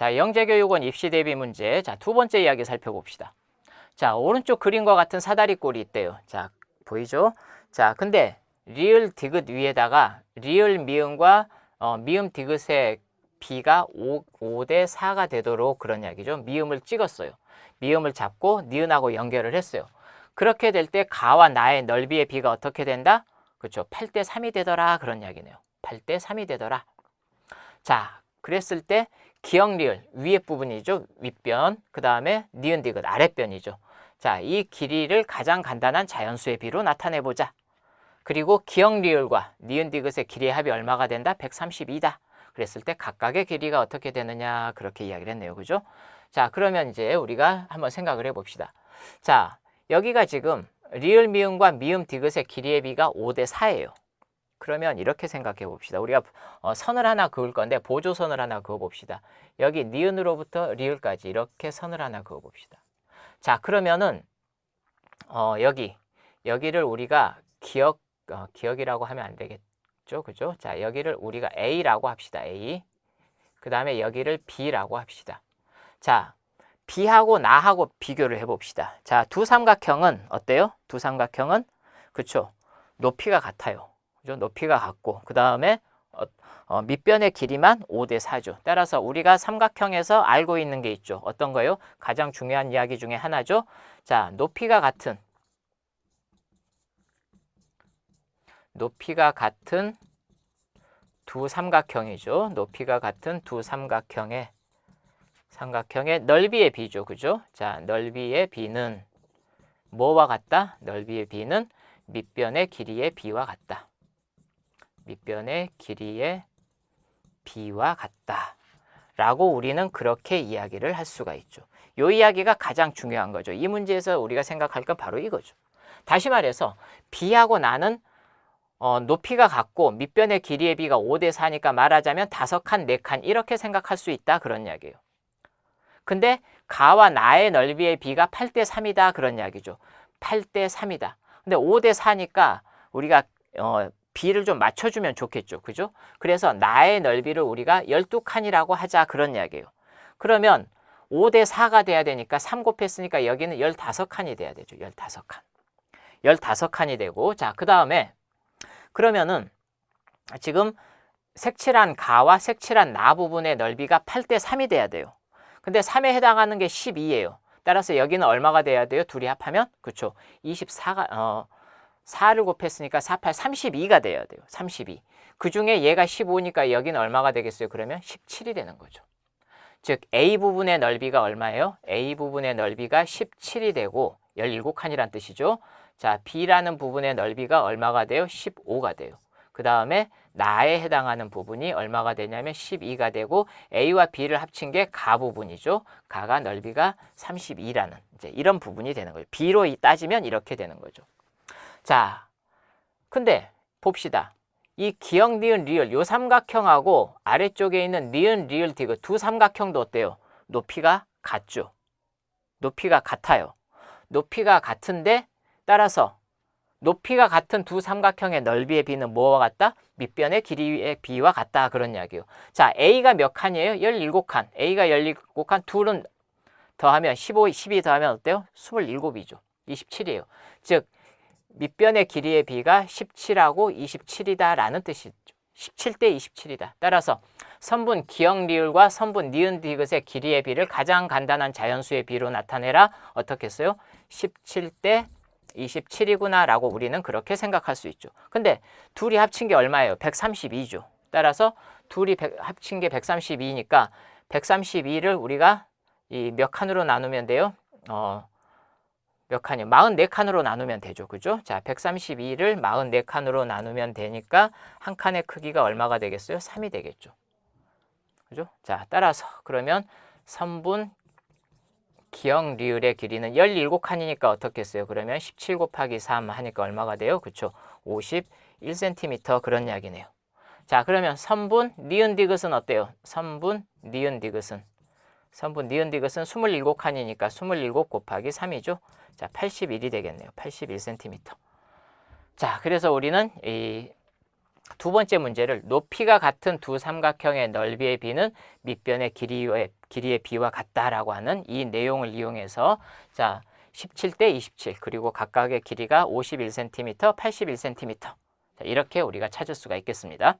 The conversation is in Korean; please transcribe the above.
자, 영재교육원 입시 대비 문제. 자, 두 번째 이야기 살펴봅시다. 자, 오른쪽 그림과 같은 사다리 꼴이 있대요. 자, 보이죠? 자, 근데 리을 디귿 위에다가 리을 미음과 어, 미음 디귿의 비가 5, 5대 4가 되도록 그런 이야기죠. 미음을 찍었어요. 미음을 잡고 니은하고 연결을 했어요. 그렇게 될 때 가와 나의 넓이의 비가 어떻게 된다? 그렇죠. 8대 3이 되더라 그런 이야기네요. 8대 3이 되더라. 자, 그랬을 때 기역 리을 위에 부분이죠. 윗변. 그 다음에 니은 디귿 아랫변이죠. 자, 이 길이를 가장 간단한 자연수의 비로 나타내 보자. 그리고 기역 리을과 니은 디귿의 길이의 합이 얼마가 된다? 132다. 그랬을 때 각각의 길이가 어떻게 되느냐 그렇게 이야기를 했네요. 그죠? 자, 그러면 이제 우리가 한번 생각을 해 봅시다. 자, 여기가 지금 리을 미음과 미음 디귿의 길이의 비가 5대 4예요. 그러면 이렇게 생각해 봅시다. 우리가 어, 선을 하나 그을 건데 보조선을 하나 그어 봅시다. 여기 니은으로부터 리을까지 이렇게 선을 하나 그어 봅시다. 자, 그러면은 어, 여기 여기를 우리가 기억 어, 기억이라고 하면 안 되겠죠. 그죠? 자, 여기를 우리가 A라고 합시다. A. 그 다음에 여기를 B라고 합시다. 자, B하고 나하고 비교를 해 봅시다. 자, 두 삼각형은 어때요? 두 삼각형은 그쵸 높이가 같아요. 그죠? 높이가 같고 그 다음에 어, 어, 밑변의 길이만 5대 4죠. 따라서 우리가 삼각형에서 알고 있는 게 있죠. 어떤 거요? 가장 중요한 이야기 중에 하나죠. 자, 높이가 같은 높이가 같은 두 삼각형이죠. 높이가 같은 두 삼각형의 삼각형의 넓이의 비죠. 그죠? 자, 넓이의 비는 뭐와 같다? 넓이의 비는 밑변의 길이의 비와 같다. 밑변의 길이의 비와 같다. 라고 우리는 그렇게 이야기를 할 수가 있죠. 이 이야기가 가장 중요한 거죠. 이 문제에서 우리가 생각할 건 바로 이거죠. 다시 말해서 비하고 나는 어, 높이가 같고 밑변의 길이의 비가 5대 4니까 말하자면 다섯 칸, 네 칸 이렇게 생각할 수 있다 그런 이야기예요. 근데 가와 나의 넓이의 비가 8대 3이다 그런 이야기죠. 8대 3이다. 근데 5대 4니까 우리가 어, 비를 좀 맞춰주면 좋겠죠. 그죠? 그래서 나의 넓이를 우리가 12칸이라고 하자 그런 이야기예요. 그러면 5 대 4가 돼야 되니까 3 곱했으니까 여기는 15칸이 돼야 되죠. 15칸. 15칸이 되고 자, 그 다음에 그러면은 지금 색칠한 가와 색칠한 나 부분의 넓이가 8 대 3이 돼야 돼요. 근데 3에 해당하는 게 12예요. 따라서 여기는 얼마가 돼야 돼요? 둘이 합하면? 그렇죠. 24가 어 4를 곱했으니까 4, 8, 32가 돼야 돼요. 32. 그 중에 얘가 15니까 여기는 얼마가 되겠어요? 그러면 17이 되는 거죠. 즉 A 부분의 넓이가 얼마예요? A 부분의 넓이가 17이 되고 17칸이란 뜻이죠. 자, B라는 부분의 넓이가 얼마가 돼요? 15가 돼요. 그 다음에 나에 해당하는 부분이 얼마가 되냐면 12가 되고 A와 B를 합친 게 가 부분이죠. 가가 넓이가 32라는 이제 이런 부분이 되는 거예요. B로 따지면 이렇게 되는 거죠. 자, 근데 봅시다. 이 기역, 니은, 리을 요 삼각형하고 아래쪽에 있는 니은, 리을, 디귿 두 삼각형도 어때요? 높이가 같죠. 높이가 같아요. 높이가 같은데 따라서 높이가 같은 두 삼각형의 넓이의 비는 뭐와 같다? 밑변의 길이의 비와 같다 그런 이야기예요. 자, A가 몇 칸이에요? 17칸. A가 17칸, 둘은 더하면 15, 12 더하면 어때요? 27이죠. 27이에요. 즉 밑변의 길이의 비가 17하고 27이다라는 뜻이죠. 17대 27이다. 따라서 선분 기역 리을과 선분 니은 디귿의 길이의 비를 가장 간단한 자연수의 비로 나타내라. 어떻게 했어요? 17대 27이구나라고 우리는 그렇게 생각할 수 있죠. 근데 둘이 합친 게 얼마예요? 132죠. 따라서 둘이 100, 합친 게 132니까 132를 우리가 이 몇 칸으로 나누면 돼요? 어, 몇 칸이요? 44칸으로 나누면 되죠. 그죠? 자, 132를 44칸으로 나누면 되니까 한 칸의 크기가 얼마가 되겠어요? 3이 되겠죠. 그죠? 자, 따라서 그러면 선분 기역 리을의 길이는 17칸이니까 어떻게 했어요? 그러면 17 곱하기 3 하니까 얼마가 돼요? 그쵸? 51cm 그런 이야기네요. 자, 그러면 선분 니은 디귿은 어때요? 선분 니은 디귿은 선분 니은 디귿은 27칸이니까 27 곱하기 3이죠. 자, 81이 되겠네요. 81cm. 자, 그래서 우리는 이 두 번째 문제를 높이가 같은 두 삼각형의 넓이의 비는 밑변의 길이의 길이의 비와 같다라고 하는 이 내용을 이용해서 자 17대 27 그리고 각각의 길이가 51cm, 81cm 자, 이렇게 우리가 찾을 수가 있겠습니다.